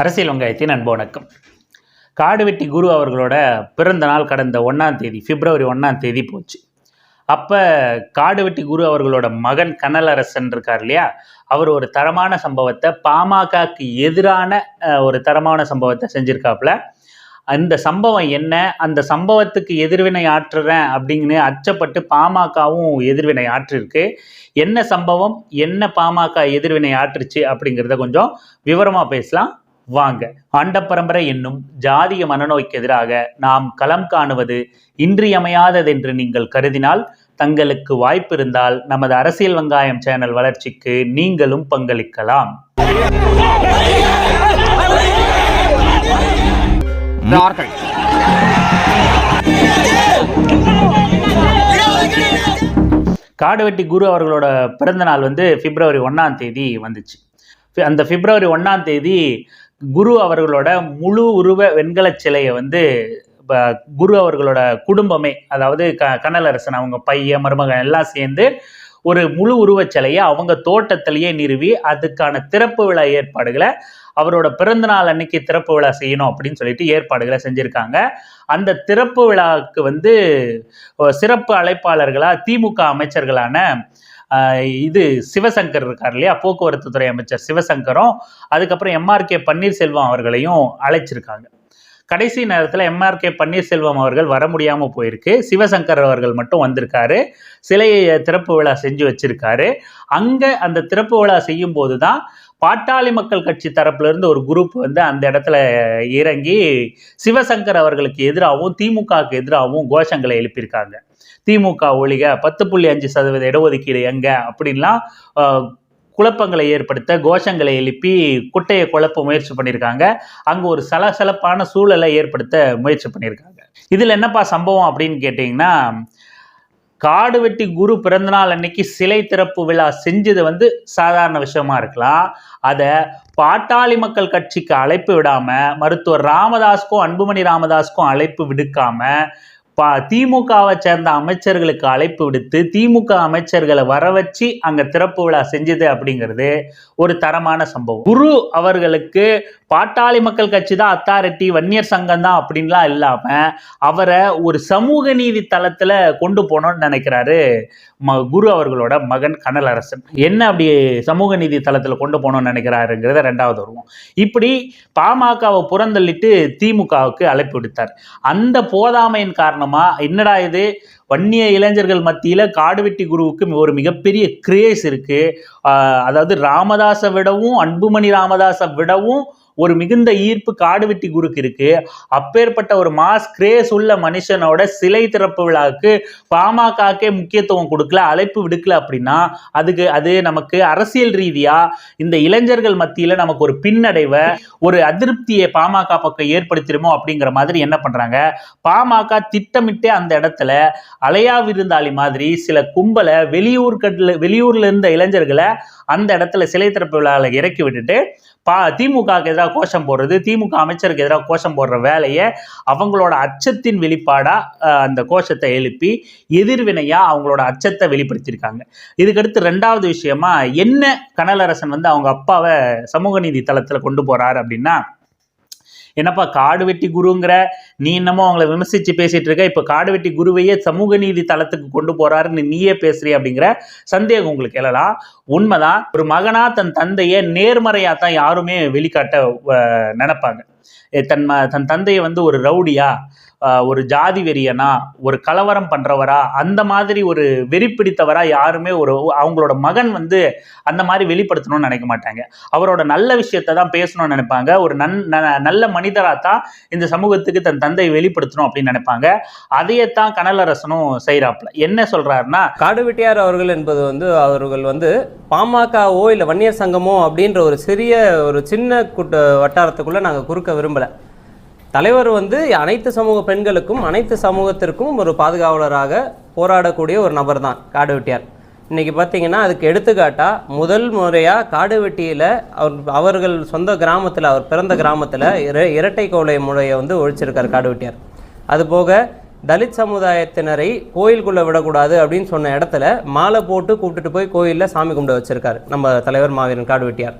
அரசியல் வங்காயத்தின் அன்பு வணக்கம். காடுவெட்டி குரு அவர்களோட பிறந்த நாள் கடந்த ஒன்றாம் தேதி பிப்ரவரி ஒன்றாம் தேதி போச்சு. அப்போ காடுவெட்டி குரு அவர்களோட மகன் கனலரசன் இருக்கார் இல்லையா? அவர் ஒரு தரமான சம்பவத்தை பாமகக்கு எதிரான ஒரு தரமான சம்பவத்தை செஞ்சிருக்காப்புல. அந்த சம்பவம் என்ன? அந்த சம்பவத்துக்கு எதிர்வினை ஆற்றுறேன் அப்படின்னு அச்சப்பட்டு பாமகவும் எதிர்வினை ஆற்றிருக்கு. என்ன சம்பவம்? என்ன பாமக எதிர்வினை ஆற்றுச்சு அப்படிங்கிறத கொஞ்சம் விவரமாக பேசலாம். வாங்க. ஆண்டப்பரம்பரை என்னும் ஜாதிய மனநோய்க்கு எதிராக நாம் களம் காணுவது இன்றியமையாததென்று நீங்கள் கருதினால் தங்களுக்கு வாய்ப்பு இருந்தால் நமது அரசியல் வெங்காயம் சேனல் வளர்ச்சிக்கு நீங்களும் பங்களிக்கலாம். காடுவெட்டி குரு அவர்களோட பிறந்த நாள் வந்து பிப்ரவரி ஒன்றாம் தேதி வந்துச்சு. அந்த பிப்ரவரி ஒன்றாம் தேதி குரு அவர்களோட முழு உருவ வெண்கலச் சிலையை வந்து ப- குரு அவர்களோட குடும்பமே அதாவது க கனலரசன் அவங்க பையன் மருமகன் எல்லாம் சேர்ந்து ஒரு முழு உருவச் சிலையை அவங்க தோட்டத்திலேயே நிறுவி அதுக்கான திறப்பு விழா ஏற்பாடுகளை அவரோட பிறந்த நாள் அன்னைக்கு திறப்பு விழா செய்யணும் அப்படின்னு சொல்லிட்டு ஏற்பாடுகளை செஞ்சுருக்காங்க. அந்த திறப்பு விழாவுக்கு வந்து சிறப்பு அழைப்பாளர்களாக திமுக அமைச்சர்களான இது சிவசங்கர் இருக்கார் இல்லையா? போக்குவரத்து துறை அமைச்சர் சிவசங்கரும் அதுக்கப்புறம் எம்ஆர்கே பன்னீர்செல்வம் அவர்களையும் அழைச்சிருக்காங்க. கடைசி நேரத்தில் எம்ஆர்கே பன்னீர்செல்வம் அவர்கள் வர முடியாமல் போயிருக்கு. சிவசங்கர் அவர்கள் மட்டும் வந்திருக்காரு. சிலையை திறப்பு விழா செஞ்சு வச்சிருக்காரு. அங்கே அந்த திறப்பு விழா செய்யும் போது தான் பாட்டாளி மக்கள் கட்சி தரப்புலேருந்து ஒரு குரூப் வந்து அந்த இடத்துல இறங்கி சிவசங்கர் அவர்களுக்கு எதிராகவும் திமுகவுக்கு எதிராகவும் கோஷங்களை எழுப்பியிருக்காங்க. திமுக ஒழிக பத்து புள்ளி அஞ்சு சதவீத இடஒதுக்கீடு எங்க அப்படின்லாம் குழப்பங்களை ஏற்படுத்த கோஷங்களை எழுப்பி குட்டையை குழப்ப முயற்சி பண்ணியிருக்காங்க அங்கே ஒரு சலசலப்பான சூழலை ஏற்படுத்த முயற்சி பண்ணியிருக்காங்க இதில் என்னப்பா சம்பவம் அப்படின்னு கேட்டிங்கன்னா காடு வெட்டி குரு பிறந்தநாள் அன்னைக்கு சிலை திறப்பு விழா செஞ்சது வந்து சாதாரண விஷயமா இருக்கலாம். அதை பாட்டாளி மக்கள் கட்சிக்கு அழைப்பு விடாம மருத்துவர் ராமதாஸ்க்கும் அன்புமணி ராமதாஸ்க்கும் அழைப்பு விடுக்காம பா திமுகவை சேர்ந்த அமைச்சர்களுக்கு அழைப்பு விடுத்து திமுக அமைச்சர்களை வர வச்சு அங்க திறப்பு விழா செஞ்சது அப்படிங்கிறது ஒரு தரமான சம்பவம். குரு அவர்களுக்கு பாட்டாளி மக்கள் கட்சி தான் அத்தாரிட்டி வன்னியர் சங்கம் தான் அப்படின்லாம் இல்லாம அவரை ஒரு சமூக நீதி தளத்துல கொண்டு போனோம்னு நினைக்கிறாரு ம குரு அவர்களோட மகன் கனலரசன். என்ன அப்படி சமூக நீதி தளத்துல கொண்டு போகணும்னு நினைக்கிறாருங்கிறத ரெண்டாவது வருவோம். இப்படி பாமகவை புறந்தள்ளிட்டு திமுகவுக்கு அழைப்பு விடுத்தார். அந்த போதாமையின் காரணமா என்னடா இது? வன்னிய இளைஞர்கள் மத்தியில் காடுவெட்டி குருவுக்கு ஒரு மிகப்பெரிய கிரேஸ் இருக்குது அதாவது ராமதாஸை விடவும் அன்புமணி ராமதாஸை விடவும் ஒரு மிகுந்த ஈர்ப்பு காடுவெட்டி குருக்கு இருக்கு. அப்பேற்பட்ட ஒரு மாஸ் கிரேஸ் உள்ள மனுஷனோட சிலை திறப்பு விழாவுக்கு பாமகக்கே முக்கியத்துவம் கொடுக்கல அழைப்பு விடுக்கல அப்படின்னா அதுக்கு அது நமக்கு அரசியல் ரீதியா இந்த இளைஞர்கள் மத்தியில நமக்கு ஒரு பின்னடைவை ஒரு அதிருப்தியை பாமக பக்கம் ஏற்படுத்திடுமோ அப்படிங்கிற மாதிரி என்ன பண்றாங்க? பாமக திட்டமிட்டே அந்த இடத்துல அலையா விருந்தாளி மாதிரி சில கும்பலை வெளியூர்கட்ல வெளியூர்ல இருந்த இளைஞர்களை அந்த இடத்துல சிலை திறப்பு விழாவில் இறக்கி விட்டுட்டு பா திமுகவுக்கு எதிராக கோஷம் போடுறது திமுக அமைச்சருக்கு எதிராக கோஷம் போடுற வேலையை அவங்களோட அச்சத்தின் வெளிப்பாடாக அந்த கோஷத்தை எழுப்பி எதிர்வினையாக அவங்களோட அச்சத்தை வெளிப்படுத்தியிருக்காங்க. இதுக்கடுத்து ரெண்டாவது விஷயமா என்ன கனலரசன் வந்து அவங்க அப்பாவை சமூக நீதி தளத்தில் கொண்டு போகிறார் அப்படின்னா என்னப்பா காடு வெட்டி குருங்கிற நீ என்னமோ அவங்கள விமர்சித்து பேசிகிட்டு இருக்க இப்போ காடு வெட்டி குருவையே சமூக நீதி தளத்துக்கு கொண்டு போகிறாருன்னு நீயே பேசுறிய அப்படிங்கிற சந்தேகம் உங்களுக்கு எழலாம். உண்மைதான் ஒரு மகனா தன் தந்தையை நேர்மறையாக தான் யாருமே வெளிக்காட்ட அஹ், நினைப்பாங்க. தன் ம தன் தந்தையை வந்து ஒரு ரவுடியா ஒரு ஜாதி வெறியனா ஒரு கலவரம் பண்ணுறவரா அந்த மாதிரி ஒரு வெறி பிடித்தவரா யாருமே ஒரு அவங்களோட மகன் வந்து அந்த மாதிரி வெளிப்படுத்தணும்னு நினைக்க மாட்டாங்க. அவரோட நல்ல விஷயத்தை தான் பேசணும்னு நினைப்பாங்க. ஒரு நன் ந- நல்ல மனிதராக தான் இந்த சமூகத்துக்கு தன் தந்தையை வெளிப்படுத்தணும் அப்படின்னு நினைப்பாங்க. அதையத்தான் கனலரசனும் செய்கிறாப்புல என்ன சொல்கிறாருன்னா காடுவெட்டியார் அவர்கள் என்பது வந்து அவர்கள் வந்து பாமகவோ இல்லை வன்னியர் சங்கமோ அப்படின்ற ஒரு சிறிய ஒரு சின்ன கூட்ட வட்டாரத்துக்குள்ளே நாங்கள் குறுக்க விரும்பலை. தலைவர் வந்து அனைத்து சமூக பெண்களுக்கும் அனைத்து சமூகத்திற்கும் ஒரு பாதுகாவலராக போராடக்கூடிய ஒரு நபர் தான் காடு வெட்டியார். இன்றைக்கி பார்த்தீங்கன்னா அதுக்கு எடுத்துக்காட்டா முதல் முறையாக காடு வெட்டியில் அவர் அவர்கள் சொந்த கிராமத்தில் அவர் பிறந்த கிராமத்தில் இர இரட்டை கோலை முறையை வந்து ஒழிச்சிருக்கார் காடு வெட்டியார். அதுபோக தலித் சமுதாயத்தினரை கோயிலுக்குள்ளே விடக்கூடாது அப்படின்னு சொன்ன இடத்துல மாலை போட்டு கூப்பிட்டுட்டு போய் கோயிலில் சாமி கும்பிட வச்சிருக்காரு நம்ம தலைவர் மாவீரன் காடு வெட்டியார்.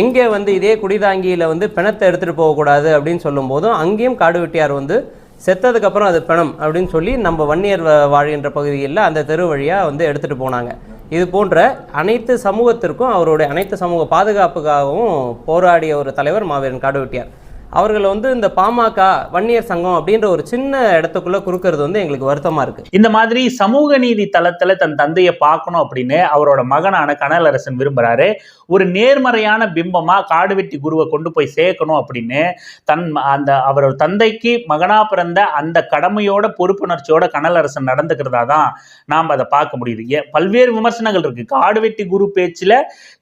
எங்கே வந்து இதே குடிதாங்கியில் வந்து பிணத்தை எடுத்துகிட்டு போகக்கூடாது அப்படின்னு சொல்லும்போதும் அங்கேயும் காடு வெட்டியார் வந்து செத்ததுக்கப்புறம் அது பிணம் அப்படின்னு சொல்லி நம்ம வன்னியர் வாழ்கின்ற பகுதிகளில் அந்த தெரு வழியாக வந்து எடுத்துகிட்டு போனாங்க. இது போன்ற அனைத்து சமூகத்திற்கும் அவருடைய அனைத்து சமூக பாதுகாப்புக்காகவும் போராடிய ஒரு தலைவர் மாவீரன் காடு வெட்டியார். அவர்கள் வந்து இந்த பாமக வன்னியர் சங்கம் அப்படின்ற ஒரு சின்ன இடத்துக்குள்ளே குறுக்கிறது வந்து எங்களுக்கு வருத்தமாக இருக்குது இந்த மாதிரி சமூக நீதி தளத்துல தன் தந்தையை பார்க்கணும் அப்படின்னு அவரோட மகனான கனலரசன் விரும்புறாரு. ஒரு நேர்மறையான பிம்பமா காடுவெட்டி குருவை கொண்டு போய் சேர்க்கணும் அப்படின்னு தன் அந்த அவரோட தந்தைக்கு மகனா பிறந்த அந்த கடமையோட பொறுப்புணர்ச்சியோட கனலரசன் நடந்துக்கிறதா தான் நாம் அதை பார்க்க முடியுது. பல்வேறு விமர்சனங்கள் இருக்கு. காடுவெட்டி குரு பேச்சுல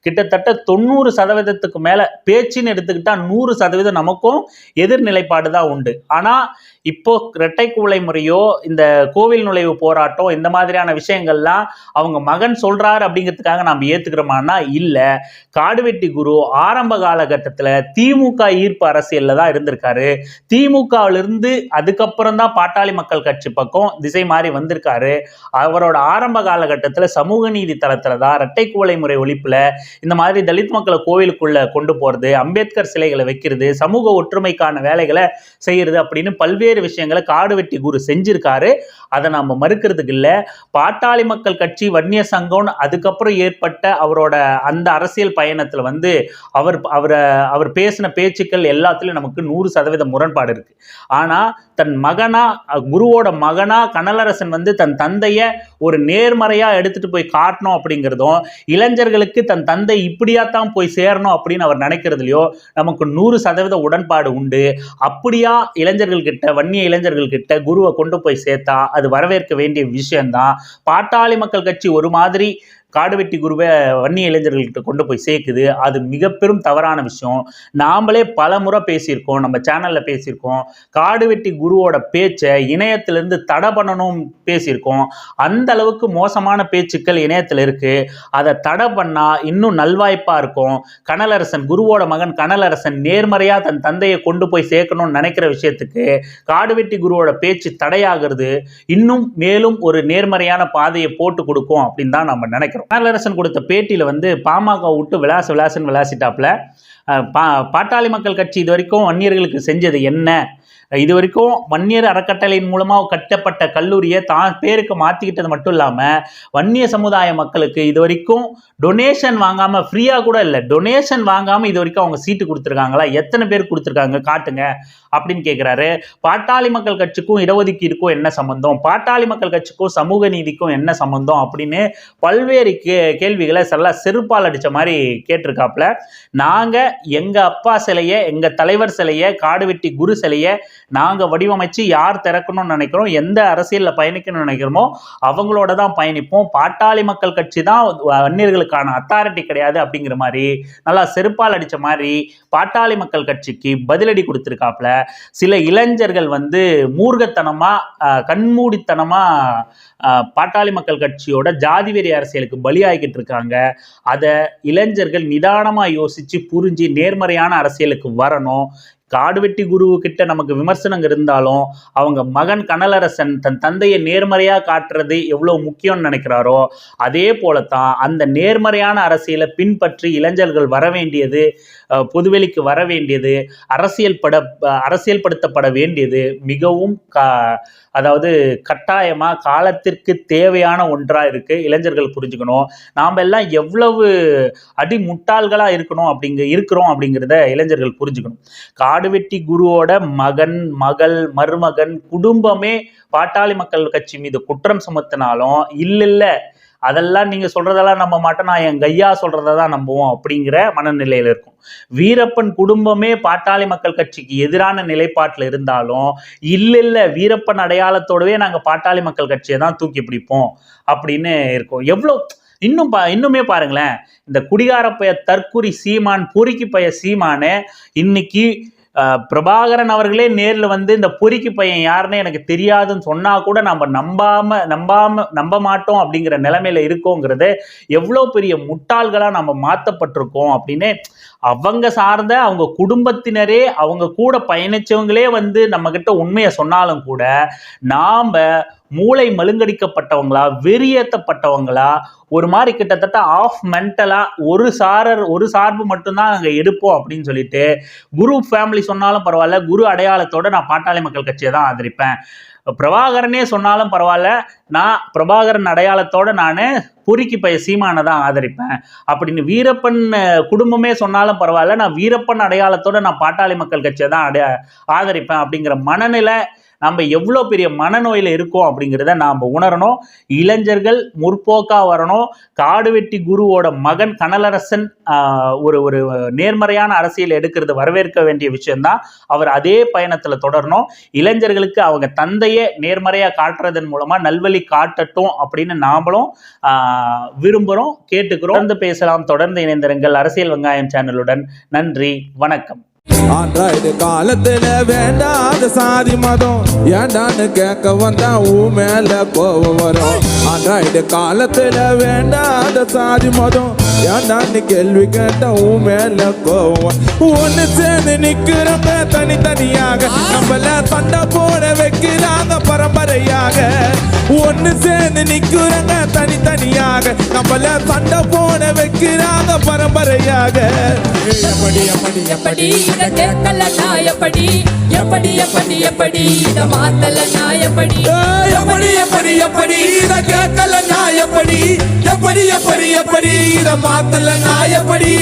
கிட்டத்தட்ட தொண்ணூறு சதவீதத்துக்கு மேல பேச்சுன்னு எடுத்துக்கிட்டா நூறு சதவீதம் நமக்கும் எதிர்நிலைப்பாடு தான் உண்டு. ஆனா இப்போ இரட்டை குவளை முறையோ இந்த கோவில் நுழைவு போராட்டம் இந்த மாதிரியான விஷயங்கள்லாம் அவங்க மகன் சொல்றாரு அப்படிங்கிறதுக்காக நாம் ஏத்துக்கிறோமானா இல்ல. காடுவெட்டி குரு ஆரம்ப காலகட்டத்தில் திமுக ஈர்ப்பு அரசியல்ல தான் இருந்திருக்காரு. திமுகவிலிருந்து இருந்து அதுக்கப்புறம் தான் பாட்டாளி மக்கள் கட்சி பக்கம் திசை மாறி வந்திருக்காரு. அவரோட ஆரம்ப காலகட்டத்தில் சமூக நீதி தளத்துல தான் இரட்டை குவளை முறை ஒழிப்புல இந்த மாதிரி தலித் மக்களை கோவிலுக்குள்ள கொண்டு போறது அம்பேத்கர் சிலைகளை வைக்கிறது சமூக ஒற்றுமைக்கான வேலைகளை செய்கிறது அப்படின்னு பல்வேறு விஷயங்களை காடு வெட்டி குரு செஞ்சிருக்காரு. அதை நாம் மறுக்கிறதுக்கு இல்லை. பாட்டாளி மக்கள் கட்சி வன்னிய சங்கம்னு அதுக்கப்புறம் ஏற்பட்ட அவரோட அந்த அரசியல் பயணத்தில் வந்து அவர் அவரை அவர் பேசின பேச்சுக்கள் எல்லாத்துலேயும் நமக்கு நூறு சதவீத முரண்பாடு இருக்கு. ஆனால் தன் மகனா குருவோட மகனா கனலரசன் வந்து தன் தந்தையை ஒரு நேர்மறையாக எடுத்துகிட்டு போய் காட்டணும் அப்படிங்கிறதும் இளைஞர்களுக்கு தன் தந்தை இப்படியா தான் போய் சேரணும் அப்படின்னு அவர் நினைக்கிறதுலையோ நமக்கு நூறு சதவீத உடன்பாடு உண்டு. அப்படியா இளைஞர்கள் கிட்ட வன்னிய இளைஞர்கள் கிட்ட குருவை கொண்டு போய் சேர்த்தா அது வரவேற்க வேண்டிய விஷயம்தான். பாட்டாளி மக்கள் கட்சி ஒரு மாதிரி காடுவெட்டி குருவை வன்னிய இளைஞர்கள்கிட்ட கொண்டு போய் சேர்க்குது. அது மிக பெரும் தவறான விஷயம். நாமளே பல முறை பேசியிருக்கோம். நம்ம சேனலில் பேசியிருக்கோம். காடுவெட்டி குருவோட பேச்சை இணையத்திலேருந்து தடை பண்ணணும் பேசியிருக்கோம். அந்த அளவுக்கு மோசமான பேச்சுக்கள் இணையத்தில் இருக்குது அதை தடை பண்ணால் இன்னும் நல்வாய்ப்பாக இருக்கும். கனலரசன் குருவோட மகன் கனலரசன் நேர்மறையாக தன் தந்தையை கொண்டு போய் சேர்க்கணும்னு நினைக்கிற விஷயத்துக்கு காடுவெட்டி குருவோட பேச்சு தடையாகிறது. இன்னும் மேலும் ஒரு நேர்மறையான பாதையை போட்டு கொடுக்கும் அப்படின்னு தான் நம்ம நினைக்கிறோம். கனலரசன் கொடுத்த பேட்டியில் வந்து பாமக விட்டு விளாச விளாசுன்னு விளாசிட்டாப்ல. பா பாட்டாளி மக்கள் கட்சி இது வரைக்கும் வன்னியர்களுக்கு செஞ்சது என்ன? இது வரைக்கும் வன்னியர் அறக்கட்டளையின் மூலமாக கட்டப்பட்ட கல்லூரியை தான் பேருக்கு மாற்றிக்கிட்டது மட்டும் இல்லாமல் வன்னிய சமுதாய மக்களுக்கு இது வரைக்கும் டொனேஷன் வாங்காமல் ஃப்ரீயாக கூட இல்லை. டொனேஷன் வாங்காமல் இது வரைக்கும் அவங்க சீட்டு கொடுத்துருக்காங்களா? எத்தனை பேர் கொடுத்துருக்காங்க? காட்டுங்க. அப்படின்னு கேட்குறாரு பாட்டாளி மக்கள் கட்சிக்கும் இடஒதுக்கீடுக்கும் என்ன சம்பந்தம்? பாட்டாளி மக்கள் கட்சிக்கும் சமூக நீதிக்கும் என்ன சம்மந்தம் அப்படின்னு பல்வேறு கே கேள்விகளை செல்ல செருப்பால் அடித்த மாதிரி கேட்டிருக்காப்புல. நாங்கள் எங்கள் அப்பா சிலையை எங்கள் தலைவர் சிலையை காடுவெட்டி குரு சிலையை நாங்கள் வடிவமைச்சு யார் திறக்கணும்னு நினைக்கிறோம் எந்த அரசியலில் பயணிக்கணும்னு நினைக்கிறோமோ அவங்களோட தான் பயணிப்போம். பாட்டாளி மக்கள் கட்சி தான் வன்னியர்களுக்கான அத்தாரிட்டி கிடையாது அப்படிங்கிற மாதிரி நல்லா செருப்பால் அடித்த மாதிரி பாட்டாளி மக்கள் கட்சிக்கு பதிலடி கொடுத்துருக்காப்புல. சில இளைஞர்கள் வந்து மூர்கத்தனமாக கண்மூடித்தனமாக பாட்டாளி மக்கள் கட்சியோட ஜாதிவெறி அரசியலுக்கு பலியாகிக்கிட்டு இருக்காங்க. அதை இளைஞர்கள் நிதானமாக யோசித்து புரிஞ்சு நேர்மறையான அரசியலுக்கு வரணும். காடுவெட்டி குருவு கிட்ட நமக்கு விமர்சனம் இருந்தாலும் அவங்க மகன் கனலரசன் தன் தந்தையை நேர்மறையாக காட்டுறது எவ்வளோ முக்கியம்னு நினைக்கிறாரோ அதே போலத்தான் அந்த நேர்மறையான அரசியலை பின்பற்றி இளைஞர்கள் வர வேண்டியது பொதுவெளிக்கு வர வேண்டியது அரசியல் பட அரசியல்படுத்தப்பட வேண்டியது மிகவும் கா அதாவது கட்டாயமாக காலத்திற்கு தேவையான ஒன்றாக இருக்குது இளைஞர்கள் புரிஞ்சுக்கணும். நாம் எல்லாம் எவ்வளவு அடிமுட்டாள்களாக இருக்கணும் அப்படிங்க இருக்கிறோம் அப்படிங்கிறத இளைஞர்கள் புரிஞ்சுக்கணும். காடுவெட்டி குருவோட மகன் மகள் மருமகன் குடும்பமே பாட்டாளி மக்கள் கட்சி மீது குற்றம் சுமத்தினாலும் இல்லை இல்லை அதெல்லாம் நீங்க சொல்றதெல்லாம் நம்ப மாட்டோம் நான் என் கையா சொல்றதை தான் நம்புவோம் அப்படிங்கிற மனநிலையில இருக்கும். வீரப்பன் குடும்பமே பாட்டாளி மக்கள் கட்சிக்கு எதிரான நிலைப்பாட்டில் இருந்தாலும் இல்லை இல்லை வீரப்பன் அடையாளத்தோடவே நாங்கள் பாட்டாளி மக்கள் கட்சியை தான் தூக்கி பிடிப்போம் அப்படின்னு இருக்கும். எவ்வளோ இன்னும் பா இன்னுமே பாருங்களேன். இந்த குடிகார பைய தற்குறி சீமான் பொறுக்கி பைய சீமானு இன்னைக்கு பிரபாகரன் அவர்களே நேரில் வந்து இந்த பொறுக்கி பையன் யாருன்னு எனக்கு தெரியாதுன்னு சொன்னா கூட நம்ம நம்பாம நம்பாம நம்ப மாட்டோம் அப்படிங்கிற நிலைமையில இருக்கோங்கிறது எவ்வளோ பெரிய முட்டாள்களா நம்ம மாத்தப்பட்டிருக்கோம் அப்படின்னு அவங்க சார்ந்த அவங்க குடும்பத்தினரே அவங்க கூட பயணிச்சவங்களே வந்து நம்ம கிட்ட உண்மையை சொன்னாலும் கூட நாம மூளை மழுங்கடிக்கப்பட்டவங்களா வெறியேற்றப்பட்டவங்களா ஒரு மாதிரி கிட்டத்தட்ட ஆஃப் மென்டலாக ஒரு சாரர் ஒரு சார்பு மட்டும்தான் நாங்கள் எடுப்போம் அப்படின்னு சொல்லிட்டு குரு ஃபேமிலி சொன்னாலும் பரவாயில்ல குரு அடையாளத்தோட நான் பாட்டாளி மக்கள் கட்சியை தான் ஆதரிப்பேன். பிரபாகரனே சொன்னாலும் பரவாயில்ல நான் பிரபாகரன் அடையாளத்தோட நான் பொறுக்கி பைய சீமானை தான் ஆதரிப்பேன். அப்படின்னு வீரப்பன் குடும்பமே சொன்னாலும் பரவாயில்ல நான் வீரப்பன் அடையாளத்தோட நான் பாட்டாளி மக்கள் கட்சியை தான் அடைய ஆதரிப்பேன் அப்படிங்கிற மனநிலை நம்ம எவ்வளோ பெரிய மனநோயில் இருக்கோம் அப்படிங்கிறத நாம் உணரணும். இளைஞர்கள் முற்போக்காக வரணும். காடுவெட்டி குருவோட மகன் கனலரசன் ஒரு ஒரு நேர்மறையான அரசியல் எடுக்கிறது வரவேற்க வேண்டிய விஷயம்தான். அவர் அதே பயணத்தில் தொடரணும். இளைஞர்களுக்கு அவங்க தந்தையே நேர்மறையாக காட்டுறதன் மூலமாக நல்வழி காட்டட்டும் அப்படின்னு நாமளும் விரும்புகிறோம் கேட்டுக்கிறோம். தொடர்ந்து பேசலாம். தொடர்ந்து இணைந்திருங்கள். அரசியல் வெங்காயம் சேனலுடன். நன்றி. வணக்கம். ஆண்ட்ராய்டு காலத்துல வேண்டாத சாதி மதம். ஏண்டான்னு கேட்க வந்தா ஊ மேல கோவம் வரும். ஆண்ட்ராய்டு காலத்துல வேண்டாத சாதி மதம். ஏண்டான்னு கேள்வி கேட்டா உன் மேல கோவம். ஒண்ணு சேர்ந்து நிக்கிறவங்க தனித்தனியாக நம்மள சண்டை போட வைக்கிறாங்க பரம்பரையாக. ஒண்ணு சேர்ந்து நிக்கிறவங்க தனித்தனியாக நம்மள சண்டை போட வைக்கிறாங்க பரம்பரையாக. எப்படி எப்படி எப்படி? இத கேட்கல நான் எப்படி? எப்படி எப்படி இத மாத்தல நான் எப்படி எப்படி எப்படி? இத கேட்கல நான் எப்படி? எப்படி எப்படி எப்படி? இத மாத்தல நாயப்படி